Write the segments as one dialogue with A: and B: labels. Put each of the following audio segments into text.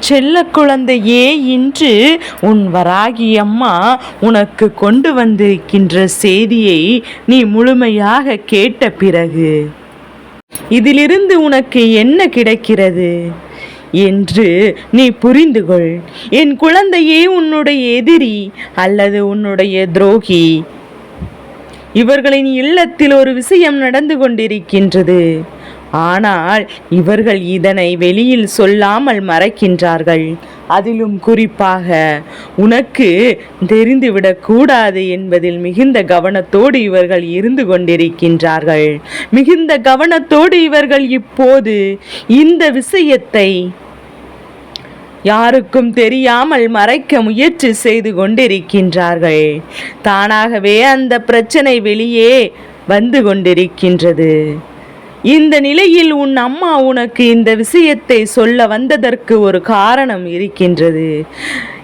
A: செல்ல குழந்தையே இன்று உன் வராகி அம்மா உனக்கு கொண்டு வந்திருக்கின்ற செய்தியை நீ முழுமையாக கேட்ட பிறகு இதிலிருந்து உனக்கு என்ன கிடைக்கிறது என்று நீ புரிந்து கொள் என் குழந்தையே உன்னுடைய எதிரி அல்லது உன்னுடைய துரோகி. இவர்களின் இல்லத்தில் ஒரு விஷயம் நடந்து கொண்டிருக்கின்றது. ஆனால் இவர்கள் இதனை வெளியில் சொல்லாமல் மறைக்கின்றார்கள். அதிலும் குறிப்பாக உனக்கு தெரிந்துவிடக் கூடாது என்பதில் மிகுந்த கவனத்தோடு இவர்கள் இருந்து கொண்டிருக்கின்றார்கள். மிகுந்த கவனத்தோடு இவர்கள் இப்போது இந்த விஷயத்தை யாருக்கும் தெரியாமல் மறைக்க முயற்சி செய்து கொண்டிருக்கின்றார்கள். தானாகவே அந்த பிரச்சனை வெளியே வந்து கொண்டிருக்கின்றது. இந்த நிலையில் உன் அம்மா உனக்கு இந்த விஷயத்தை சொல்ல வந்ததற்கு ஒரு காரணம் இருக்கின்றது.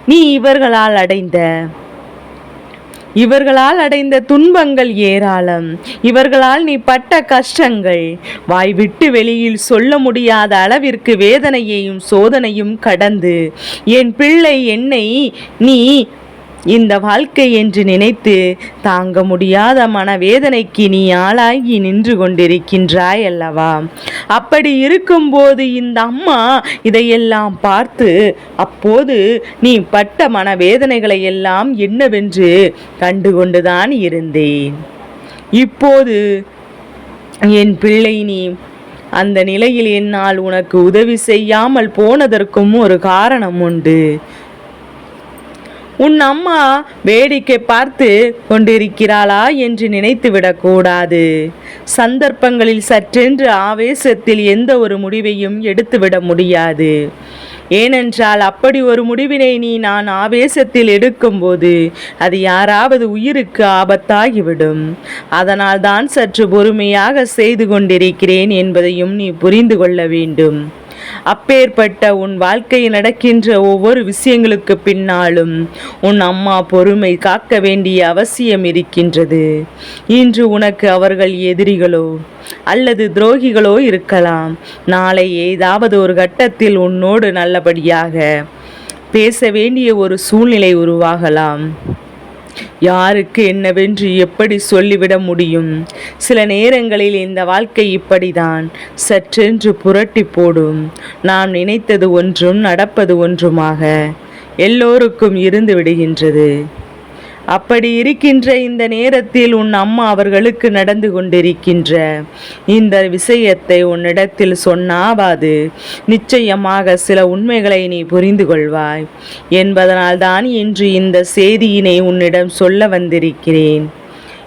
A: நீ இவர்களால் அடைந்த இவர்களால் அடைந்த துன்பங்கள் ஏராளம். இவர்களால் நீ பட்ட கஷ்டங்கள் வாய் விட்டு வெளியில் சொல்ல முடியாத அளவிற்கு வேதனையையும் சோதனையும் கடந்து என் பிள்ளை என்னை நீ இந்த வாழ்க்கை என்று நினைத்து தாங்க முடியாத மனவேதனைக்கு நீ ஆளாகி நின்று கொண்டிருக்கின்றாய் அல்லவா? அப்படி இருக்கும்போது இந்த அம்மா இதையெல்லாம் பார்த்து அப்போது நீ பட்ட மனவேதனைகளை எல்லாம் என்னவென்று கண்டுகொண்டுதான் இருந்தேன். இப்போது என் பிள்ளை நீ அந்த நிலையில் என்னால் உனக்கு உதவி செய்யாமல் போனதற்கும் ஒரு காரணம் உண்டு. உன் அம்மா வேடிக்கை பார்த்து கொண்டிருக்கிறாளா என்று நினைத்து விடக்கூடாது சந்தர்ப்பங்களில் சற்றென்று ஆவேசத்தில் எந்த ஒரு முடிவையும் எடுத்துவிட முடியாது. ஏனென்றால் அப்படி ஒரு முடிவினை நீ நான் ஆவேசத்தில் எடுக்கும்போது அது யாராவது உயிருக்கு ஆபத்தாகிவிடும். அதனால் தான் சற்று பொறுமையாக செய்து கொண்டிருக்கிறேன் என்பதையும் நீ புரிந்து கொள்ள வேண்டும். அப்பேற்பட்ட உன் வாழ்க்கையில் நடக்கின்ற ஒவ்வொரு விஷயங்களுக்கு பின்னாலும் உன் அம்மா பொறுமை காக்க வேண்டிய அவசியம் இருக்கின்றது. இன்று உனக்கு அவர்கள் எதிரிகளோ அல்லது துரோகிகளோ இருக்கலாம். நாளை ஏதாவது ஒரு கட்டத்தில் உன்னோடு நல்லபடியாக பேச வேண்டிய ஒரு சூழ்நிலை உருவாகலாம். யாருக்கு என்னவென்று எப்படி சொல்லிவிட முடியும்? சில நேரங்களில் இந்த வாழ்க்கை இப்படிதான். சற்றென்று புரட்டி போடும். நாம் நினைத்தது ஒன்றும் நடப்பது ஒன்றுமாக. எல்லோருக்கும் இருந்து விடுகின்றது. அப்படி இருக்கின்ற இந்த நேரத்தில் உன் அம்மா அவர்களுக்கு நடந்து கொண்டிருக்கின்ற இந்த விஷயத்தை உன்னிடத்தில் சொன்னாவாது. நிச்சயமாக சில உண்மைகளை நீ புரிந்து கொள்வாய். என்பதனால்தான் இன்று இந்த செய்தியினை உன்னிடம் சொல்ல வந்திருக்கிறேன்.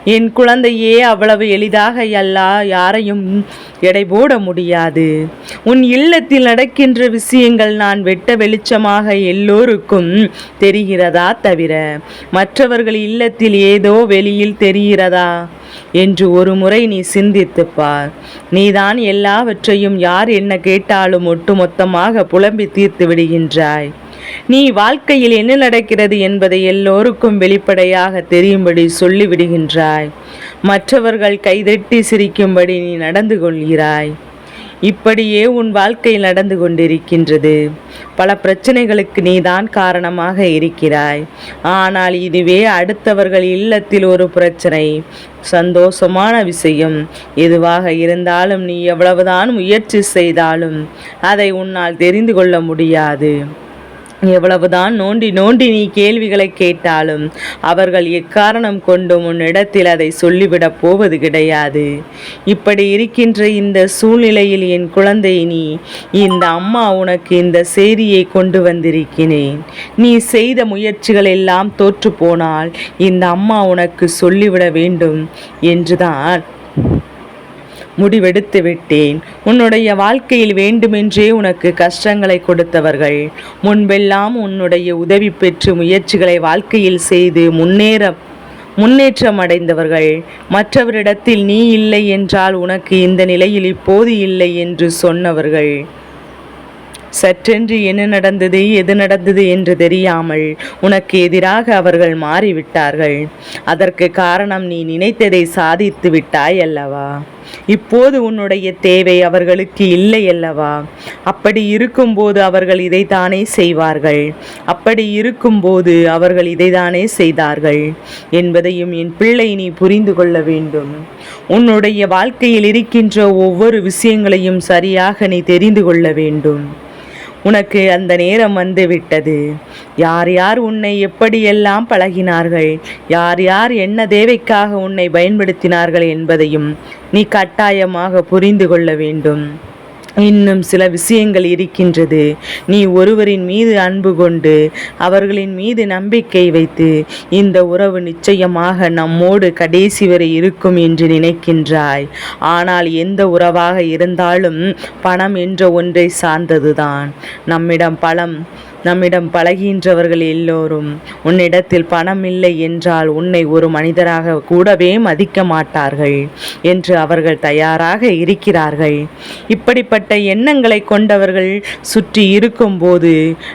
A: என் குழந்தையே அவ்வளவு எளிதாக அல்லா யாரையும் எடை போட முடியாது. உன் இல்லத்தில் நடக்கின்ற விஷயங்கள் நான் வெட்ட வெளிச்சமாக எல்லோருக்கும் தெரிகிறதா தவிர மற்றவர்கள் இல்லத்தில் ஏதோ வெளியில் தெரிகிறதா? என்று ஒரு முறை நீ சிந்தித்துப்பார் நீதான் எல்லாவற்றையும் யார் என்ன கேட்டாலும் ஒட்டுமொத்தமாக புலம்பி தீர்த்து விடுகின்றாய். நீ வாழ்க்கையில் என்ன நடக்கிறது என்பதை எல்லோருக்கும் வெளிப்படையாக தெரியும்படி சொல்லிவிடுகின்றாய். மற்றவர்கள் கைதட்டி சிரிக்கும்படி நீ நடந்து கொள்கிறாய். இப்படியே உன் வாழ்க்கை நடந்து கொண்டிருக்கின்றது. பல பிரச்சனைகளுக்கு நீதான் காரணமாக இருக்கிறாய். ஆனால் இதுவே அடுத்தவர்கள் இல்லத்தில் ஒரு பிரச்சனை. சந்தோஷமான விஷயம். எதுவாக இருந்தாலும் நீ எவ்வளவுதான் முயற்சி செய்தாலும் அதை உன்னால் தெரிந்து கொள்ள முடியாது. எவ்வளவுதான் நோண்டி நோண்டி நீ கேள்விகளை கேட்டாலும் அவர்கள் எக்காரணம் கொண்டும் உன்னிடத்தில் அதை சொல்லிவிடப் போவது கிடையாது. இப்படி இருக்கின்ற இந்த சூழ்நிலையில் என் குழந்தை நீ இந்த அம்மா உனக்கு இந்த செய்தியை கொண்டு வந்திருக்கிறேன். நீ செய்த முயற்சிகள் எல்லாம் தோற்று போனால் இந்த அம்மா உனக்கு சொல்லிவிட வேண்டும் என்றுதான் முடிவெடுத்து விட்டேன். உன்னுடைய வாழ்க்கையில் வேண்டுமென்றே உனக்கு கஷ்டங்களை கொடுத்தவர்கள். முன்பெல்லாம் உன்னுடைய உதவி பெற்று முயற்சிகளை வாழ்க்கையில் செய்து முன்னேற முன்னேற்றம் அடைந்தவர்கள். மற்றவரிடத்தில் நீ இல்லை என்றால் உனக்கு இந்த நிலையில் இப்போது இல்லை என்று சொன்னவர்கள். சற்றென்று என்ன நடந்தது எது நடந்தது என்று தெரியாமல் உனக்கு எதிராக அவர்கள் மாறிவிட்டார்கள். அதற்கு காரணம் நீ நினைத்ததை சாதித்து விட்டாய் அல்லவா? இப்போது உன்னுடைய தேவை அவர்களுக்கு இல்லை அல்லவா? அப்படி இருக்கும்போது அவர்கள் இதைத்தானே செய்வார்கள். அப்படி இருக்கும்போது அவர்கள் இதைத்தானே செய்தார்கள் என்பதையும் என் பிள்ளை நீ புரிந்து கொள்ள வேண்டும். உன்னுடைய வாழ்க்கையில் இருக்கின்ற ஒவ்வொரு விஷயங்களையும் சரியாக நீ தெரிந்து கொள்ள வேண்டும். உனக்கு அந்த நேரம் வந்து விட்டது யார் யார் உன்னை எப்படியெல்லாம் பழகினார்கள்? யார் யார் என்ன தேவைக்காக உன்னை பயன்படுத்தினார்கள் என்பதையும் நீ கட்டாயமாக புரிந்து கொள்ள வேண்டும். இன்னும் சில விஷயங்கள் இருக்கின்றது. நீ ஒருவரின் மீது அன்பு கொண்டு அவர்களின் மீது நம்பிக்கை வைத்து இந்த உறவு நிச்சயமாக நம்மோடு கடைசி வரை இருக்கும் என்று நினைக்கின்றாய். ஆனால் எந்த உறவாக இருந்தாலும் பணம் என்ற ஒன்றை சார்ந்ததுதான். நம்மிடம் பணம் நம்மிடம் பழகின்றவர்கள் எல்லோரும் உன்னிடத்தில் பணம் இல்லை என்றால் உன்னை ஒரு மனிதராக கூடவே மதிக்க மாட்டார்கள் என்று அவர்கள் தயாராக இருக்கிறார்கள். இப்படிப்பட்ட எண்ணங்களை கொண்டவர்கள் சுற்றி இருக்கும்போது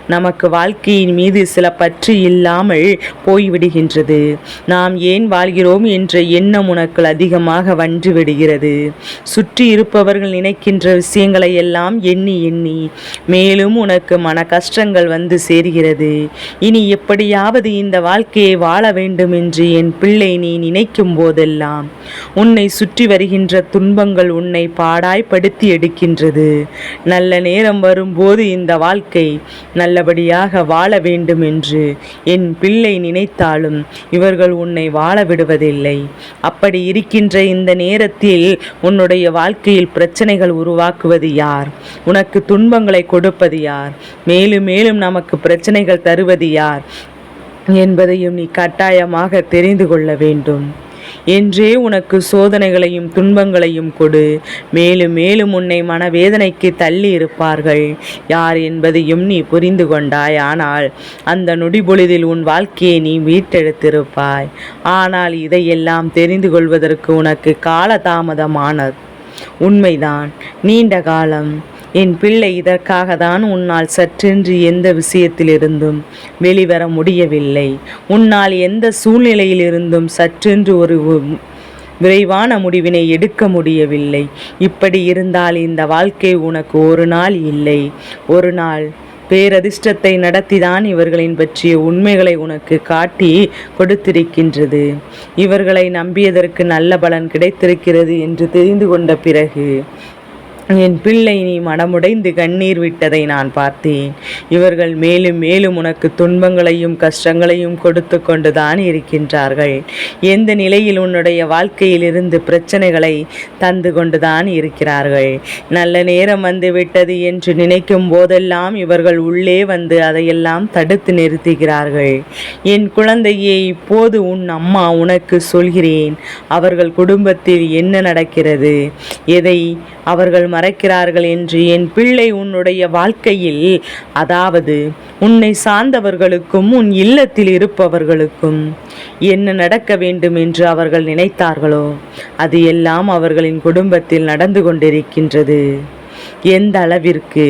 A: நமக்கு வாழ்க்கையின் மீது சில பற்று இல்லாமல் போய்விடுகின்றது. நாம் ஏன் வாழ்கிறோம் என்ற எண்ணம் உனக்கு அதிகமாக வன்று விடுகிறது சுற்றி இருப்பவர்கள் நினைக்கின்ற விஷயங்களை எல்லாம் எண்ணி எண்ணி மேலும் உனக்கு மன கஷ்டங்கள் வந்து சேர்கிறது. இனி எப்படியாவது இந்த வாழ்க்கையை வாழ வேண்டும் என்று என் பிள்ளை நீ நினைக்கும் போதெல்லாம் உன்னை சுற்றி வருகின்ற துன்பங்கள் உன்னை பாடாய்ப்படுத்தி எடுக்கின்றது. நல்ல நேரம் வரும்போது இந்த வாழ்க்கை நல்லபடியாக வாழ வேண்டும் என்று என் பிள்ளை நினைத்தாலும் இவர்கள் உன்னை வாழ விடுவதில்லை. அப்படி இருக்கின்ற இந்த நேரத்தில் உன்னுடைய வாழ்க்கையில் பிரச்சனைகள் உருவாக்குவது யார்? உனக்கு துன்பங்களை கொடுப்பது யார்? மேலும் மேலும் நமக்கு பிரச்சனைகள் தருவது யார் என்பதையும் நீ கட்டாயமாக தெரிந்து கொள்ள வேண்டும். என்றே உனக்கு சோதனைகளையும் துன்பங்களையும் கொடு. மேலும் மேலும் உன்னை மனவேதனைக்கு தள்ளி இருப்பார்கள். யார் என்பதையும் நீ புரிந்து கொண்டாய். ஆனால் அந்த நொடிபொழுதில் உன் வாழ்க்கையை நீ மீட்டெடுத்திருப்பாய். ஆனால் இதையெல்லாம் தெரிந்து கொள்வதற்கு உனக்கு காலதாமதமானது. உண்மைதான். நீண்ட காலம் என் பிள்ளை இதற்காக தான் உன்னால் சற்றென்று எந்த விஷயத்திலிருந்தும் வெளிவர முடியவில்லை. உன்னால் எந்த சூழ்நிலையிலிருந்தும் சற்றென்று ஒரு விரைவான முடிவினை எடுக்க முடியவில்லை. இப்படி இருந்தால் இந்த வாழ்க்கை உனக்கு ஒரு நாள் இல்லை. ஒரு நாள் பேரதிர்ஷ்டத்தை நடத்திதான் இவர்களின் பற்றிய உண்மைகளை உனக்கு காட்டி கொடுத்திருக்கின்றது. இவர்களை நம்பியதற்கு நல்ல பலன் கிடைத்திருக்கிறது என்று தெரிந்து கொண்ட பிறகு என் பிள்ளை நீ மனமுடைந்து கண்ணீர் விட்டதை நான் பார்த்தேன். இவர்கள் மேலும் மேலும் உனக்கு துன்பங்களையும் கஷ்டங்களையும் கொடுத்து கொண்டுதான் இருக்கின்றார்கள். எந்த நிலையில் உன்னுடைய வாழ்க்கையிலிருந்து பிரச்சனைகளை தந்து கொண்டுதான் இருக்கிறார்கள்? நல்ல நேரம் வந்து விட்டது என்று நினைக்கும் போதெல்லாம் இவர்கள் உள்ளே வந்து அதையெல்லாம் தடுத்து நிறுத்துகிறார்கள். என் குழந்தையே இப்போது உன் அம்மா உனக்கு சொல்கிறேன். அவர்கள் குடும்பத்தில் என்ன நடக்கிறது? எதை அவர்கள் மறைக்கிறார்கள் என்று என் பிள்ளை உன்னுடைய வாழ்க்கையில் அதாவது உன்னை சார்ந்தவர்களுக்கும் உன் இல்லத்தில் இருப்பவர்களுக்கும் என்ன நடக்க வேண்டும் என்று அவர்கள் நினைத்தார்களோ அது எல்லாம் அவர்களின் குடும்பத்தில் நடந்து கொண்டிருக்கின்றது. எந்த அளவிற்கு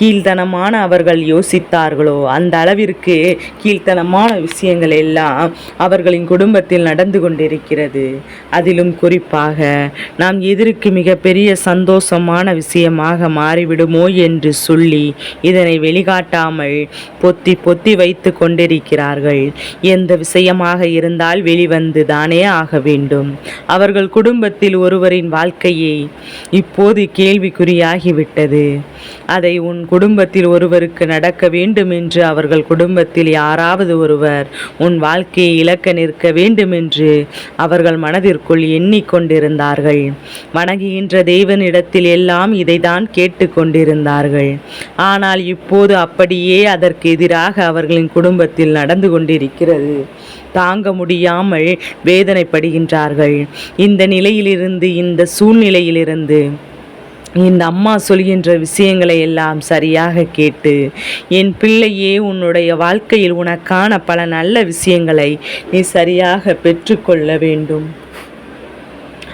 A: கீழ்த்தனமான அவர்கள் யோசித்தார்களோ? அந்த அளவிற்கு கீழ்த்தனமான விஷயங்கள் எல்லாம் அவர்களின் குடும்பத்தில் நடந்து கொண்டிருக்கிறது. அதிலும் குறிப்பாக நாம் எதிர்க்கு மிகப்பெரிய சந்தோஷமான விஷயமாக மாறிவிடுமோ என்று சொல்லி இதனை வெளிக்காட்டாமல் பொத்தி பொத்தி வைத்து கொண்டிருக்கிறார்கள். எந்த விஷயமாக இருந்தால் வெளிவந்து தானே ஆக வேண்டும். அவர்கள் குடும்பத்தில் ஒருவரின் வாழ்க்கையை இப்போது கேள்விக்குறியாகிவிட்டது. அதை உன் குடும்பத்தில் ஒருவருக்கு நடக்க வேண்டும் என்று அவர்கள் குடும்பத்தில் யாராவது ஒருவர் உன் வாழ்க்கையை இழக்க நிற்க வேண்டும் என்று அவர்கள் மனதிற்குள் எண்ணிக்கொண்டிருந்தார்கள். வணங்குகின்ற தெய்வனிடத்தில் எல்லாம் இதைதான் கேட்டுக்கொண்டிருந்தார்கள். ஆனால் இப்போது அப்படியே அதற்கு எதிராக அவர்களின் குடும்பத்தில் நடந்து கொண்டிருக்கிறது. தாங்க முடியாமல் வேதனைப்படுகின்றார்கள். இந்த நிலையிலிருந்து இந்த சூழ்நிலையிலிருந்து இந்த அம்மா சொல்கின்ற விஷயங்களை எல்லாம் சரியாக கேட்டு என் பிள்ளையே உன்னுடைய வாழ்க்கையில் உனக்கான பல நல்ல விஷயங்களை நீ சரியாக பெற்றுக்கொள்ள வேண்டும்.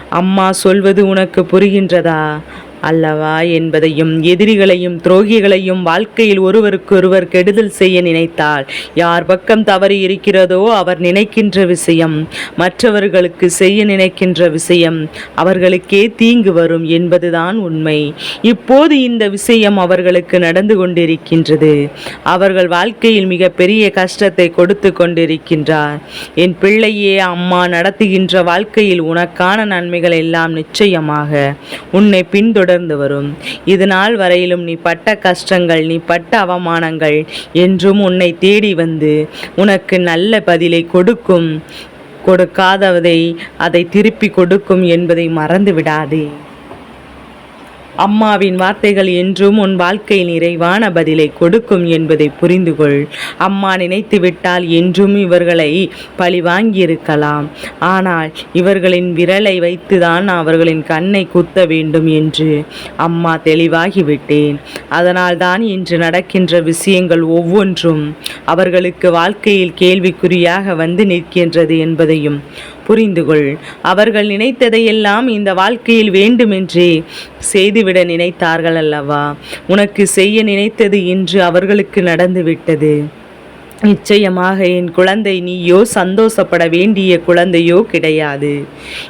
A: அம்மா சொல்வது உனக்கு புரிகின்றதா? அல்லவா என்பதையும் எதிரிகளையும் துரோகிகளையும் வாழ்க்கையில் ஒருவருக்கொருவர் கெடுதல் செய்ய நினைத்தால் யார் பக்கம் தவறு இருக்கிறதோ அவர் நினைக்கின்ற விஷயம் மற்றவர்களுக்கு செய்ய நினைக்கின்ற விஷயம் அவர்களுக்கே தீங்கு வரும் என்பதுதான் உண்மை. இப்போது இந்த விஷயம் அவர்களுக்கு நடந்து கொண்டிருக்கின்றது. அவர்கள் வாழ்க்கையில் மிக பெரிய கஷ்டத்தை கொடுத்து கொண்டிருக்கின்றார். என் பிள்ளையே அம்மா நடத்துகின்ற வாழ்க்கையில் உனக்கான நன்மைகள் எல்லாம் நிச்சயமாக. உன்னை தொடர்ந்து வரும் இது நாள் வரையிலும் நீ பட்ட கஷ்டங்கள் நீ பட்ட அவமானங்கள் என்றும் உன்னை தேடி வந்து உனக்கு நல்ல பதிலை கொடுக்கும் கொடுக்காதவதை அதை திருப்பி கொடுக்கும் என்பதை மறந்து விடாதே அம்மாவின் வார்த்தைகள் என்றும் உன் வாழ்க்கை நிறைவான பதிலை கொடுக்கும் என்பதை புரிந்து கொள் அம்மா நினைத்து விட்டால் என்றும் இவர்களை பழி வாங்கியிருக்கலாம். ஆனால் இவர்களின் விரலை வைத்துதான் அவர்களின் கண்ணை குத்த வேண்டும் என்று அம்மா தெளிவாகிவிட்டேன். அதனால்தான் இன்று நடக்கின்ற விஷயங்கள் ஒவ்வொன்றும் அவர்களுக்கு வாழ்க்கையில் கேள்விக்குறியாக வந்து நிற்கின்றது என்பதையும் புரிந்து கொள் அவர்கள் நினைத்ததையெல்லாம் இந்த வாழ்க்கையில் வேண்டுமென்றே செய்துவிட நினைத்தார்கள் அல்லவா? உனக்கு செய்ய நினைத்தது இன்று அவர்களுக்கு நடந்துவிட்டது. நிச்சயமாக என் குழந்தை நீயோ சந்தோஷப்பட வேண்டிய குழந்தையோ கிடையாது.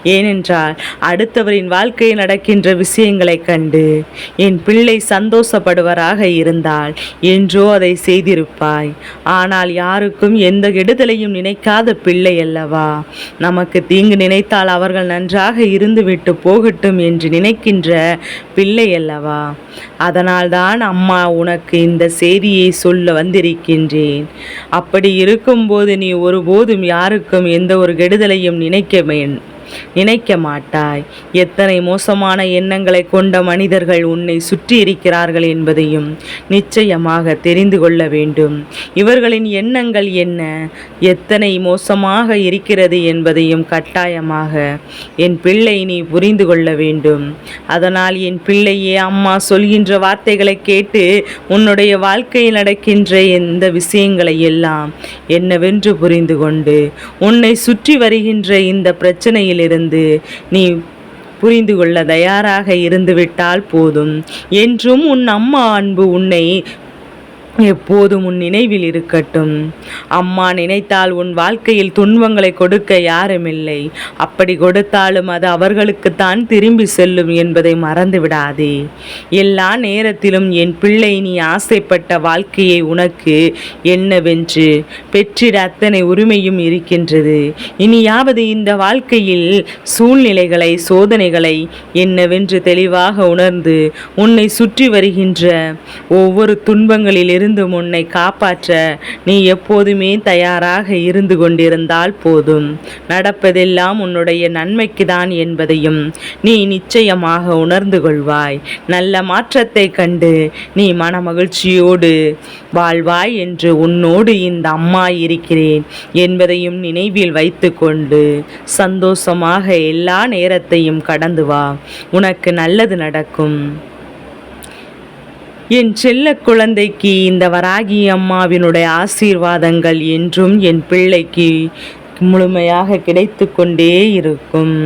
A: ஏனென்றால் அடுத்தவரின் வாழ்க்கையில் நடக்கின்ற விஷயங்களைக் கண்டு என் பிள்ளை சந்தோஷப்படுவராக இருந்தால் என்றோ அதை செய்திருப்பாய். ஆனால் யாருக்கும் எந்த கெடுதலையும் நினைக்காத பிள்ளை அல்லவா? நமக்கு தீங்கு நினைத்தால் அவர்கள் நன்றாக இருந்துவிட்டு போகட்டும் என்று நினைக்கின்ற பிள்ளை அல்லவா? அதனால்தான் அம்மா உனக்கு இந்த செய்தியை சொல்ல வந்திருக்கின்றேன். அப்படி இருக்கும்போது நீ ஒருபோதும் யாருக்கும் எந்த ஒரு கெடுதலையும் நினைக்க வேண் நினைக்க மாட்டாய். எத்தனை மோசமான எண்ணங்களை கொண்ட மனிதர்கள் உன்னை சுற்றி இருக்கிறார்கள் என்பதையும் நிச்சயமாக தெரிந்து கொள்ள வேண்டும். இவர்களின் எண்ணங்கள் என்ன? எத்தனை மோசமாக இருக்கிறது என்பதையும் கட்டாயமாக என் பிள்ளை நீ புரிந்து கொள்ள வேண்டும். அதனால் என் பிள்ளையே அம்மா சொல்கின்ற வார்த்தைகளை கேட்டு உன்னுடைய வாழ்க்கையில் நடக்கின்ற எந்த விஷயங்களை எல்லாம் என்னவென்று புரிந்து கொண்டு உன்னை சுற்றி வருகின்ற இந்த பிரச்சனையில் இருந்து நீ புரிந்து கொள்ள தயாராக இருந்துவிட்டால் போதும். என்றும் உன் அம்மா அன்பு உன்னை எப்போதும் உன் நினைவில் இருக்கட்டும். அம்மா நினைத்தால் உன் வாழ்க்கையில் துன்பங்களை கொடுக்க யாருமில்லை. அப்படி கொடுத்தாலும் அது அவர்களுக்குத்தான் திரும்பி செல்லும் என்பதை மறந்து விடாதே எல்லா நேரத்திலும் என் பிள்ளை நீ ஆசைப்பட்ட வாழ்க்கையை உனக்கு என்னவென்று பெற்றிட அத்தனை உரிமையும் இருக்கின்றது. இனியாவது இந்த வாழ்க்கையில் சூழ்நிலைகளை சோதனைகளை என்னவென்று தெளிவாக உணர்ந்து உன்னை சுற்றி வருகின்ற ஒவ்வொரு துன்பங்களிலிருந்து இருந்து உன்னை காப்பாற்ற நீ எப்போதுமே தயாராக இருந்து கொண்டிருந்தால் போதும். நடப்பதெல்லாம் உன்னுடைய நன்மைக்குதான் என்பதையும் நீ நிச்சயமாக உணர்ந்து கொள்வாய். நல்ல மாற்றத்தை கண்டு நீ மனமகிழ்ச்சியோடு வாழ்வாய் என்று உன்னோடு இந்த அம்மா இருக்கிறேன் என்பதையும் நினைவில் வைத்துக்கொண்டு சந்தோஷமாக எல்லா நேரத்தையும் கடந்து வா. உனக்கு நல்லது நடக்கும். என் செல்ல குழந்தைக்கு இந்த வராகி அம்மாவினுடைய ஆசீர்வாதங்கள் என்றும் என் பிள்ளைக்கு முழுமையாக கிடைத்து கொண்டே இருக்கும்.